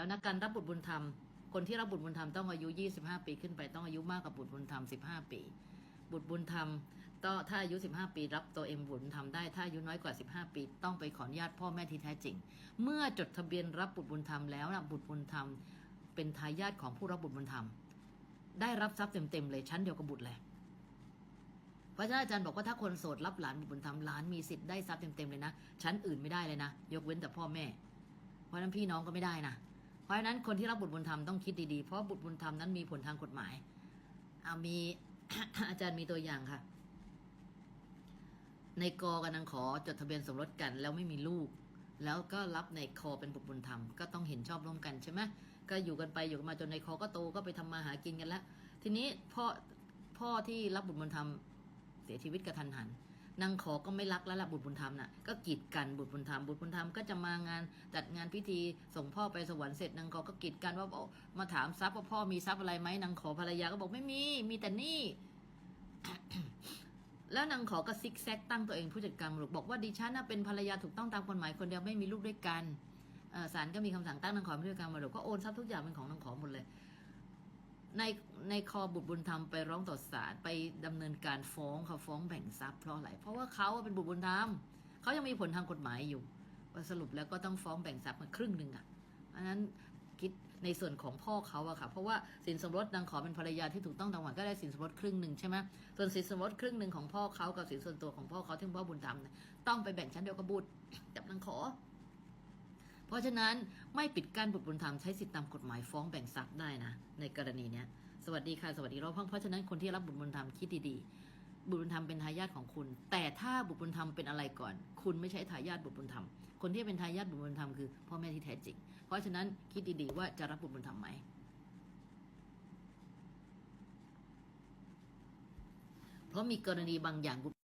แล้วนะการรับบุตรบุญธรรม คนที่รับบุตรบุญธรรมต้องอายุ 25 ปีขึ้นไปต้องอายุมากกว่าบุตรบุญธรรม 15 ปี บุตรบุญธรรมก็ถ้าอายุ 15 ปี รับตัวเองบุตรบุญธรรมได้ถ้าอายุน้อยกว่า 15 ปี ต้องไปขออนุญาตพ่อแม่ที่แท้จริง เมื่อจดทะเบียนรับบุตรบุญธรรมแล้วนะบุตรบุญธรรม เป็นทายาทของผู้รับบุตรบุญธรรม ได้รับทรัพย์เต็มๆเลยชั้นเดียวกับบุตรเลยพระอาจารย์บอกว่าถ้าคนโสดรับหลานบุตรบุญธรรมหลานมีสิทธิ์ได้ทรัพย์เต็มๆเลยนะชั้นอื่นไม่ได้เลยนะ ยกเว้นแต่พ่อแม่ เพราะนั้นพี่น้องก็ไม่ได้นะ ราะฉะนั้นคนที่รับบุตรบุญธรรมต้องคิดดีๆ เพราะบุตรบุญธรรมนั้นมีผลทางกฎหมายเอามีอาจารย์มีตัวอย่างค่ะ ในกอกับนางขอจดทะเบียนสมรสกัน แล้วไม่มีลูก แล้วก็รับในคอเป็นบุตรบุญธรรมก็ต้องเห็นชอบร่วมกันใช่ไหมก็อยู่กันไปอยู่กันมาจนในคอก็โตก็ไปทำมาหากินกันแล้ว ทีนี้พ่อพ่อที่รับบุตรบุญธรรมเสียชีวิตกระทันหัน นางขอก็ไม่รักแล้วล่ะบุตรบุญธรรมน่ะก็กีดกันบุตรบุญธรรมบุตรบุญธรรมก็จะมางานจัดงานพิธีส่งพ่อไปสวรรค์เสร็จนางขอก็กีดกันว่าบอกมาถามทรัพย์ว่าพ่อมีทรัพย์อะไรไหมนางขอภรรยาก็บอกไม่มีมีแต่นี่แล้วนางขอก็ซิกแซกตั้งตัวเองผู้จัดการมรดกบอกว่าดิฉันน่ะเป็นภรรยาถูกต้องตามกฎหมายคนเดียวไม่มีลูกด้วยกันศาลก็มีคำสั่งตั้งนางขอเป็นผู้จัดการมรดกก็โอนทรัพย์ทุกอย่างเป็นของนางขอหมดเลย ในในคอบุตรบุญธรรมไปร้องต่อศาลไปดำเนินการฟ้องเขาฟ้องแบ่งทรัพย์เพราะอะไรเพราะว่าเขาเป็นบุตรบุญธรรมเขายังมีผลทางกฎหมายอยู่ว่าสรุปแล้วก็ต้องฟ้องแบ่งทรัพย์มาครึ่งหนึ่งอะเพราะนั้นคิดในส่วนของพ่อเขาอะค่ะ เพราะว่าสินสมรสนางขอเป็นภรรยาที่ถูกต้องตามกฎหมายก็ได้สินสมรสครึ่งหนึ่งใช่ไหมส่วนสินสมรสครึ่งหนึ่งของพ่อเขากับสินส่วนตัวของพ่อเขาที่เป็นพ่อบุญธรรมต้องไปแบ่งชั้นเดียวกับบุตรกับนางขอ เพราะฉะนั้นไม่ปิดกั้นบุตรบุญธรรมใช้สิทธิตามกฎหมายฟ้องแบ่งทรัพย์ได้นะในกรณีเนี้ยสวัสดีค่ะสวัสดีรอบห้องเพราะฉะนั้นคนที่รับบุตรบุญธรรมคิดดีๆ บุตรบุญธรรมเป็นทายาทของคุณ แต่ถ้าบุตรบุญธรรมเป็นอะไรก่อน คุณไม่ใช่ทายาทบุตรบุญธรรม คนที่เป็นทายาทบุตรบุญธรรมคือพ่อแม่ที่แท้จริง เพราะฉะนั้นคิดดีๆว่าจะรับบุตรบุญธรรมไหมเพราะมีกรณีบางอย่างบุ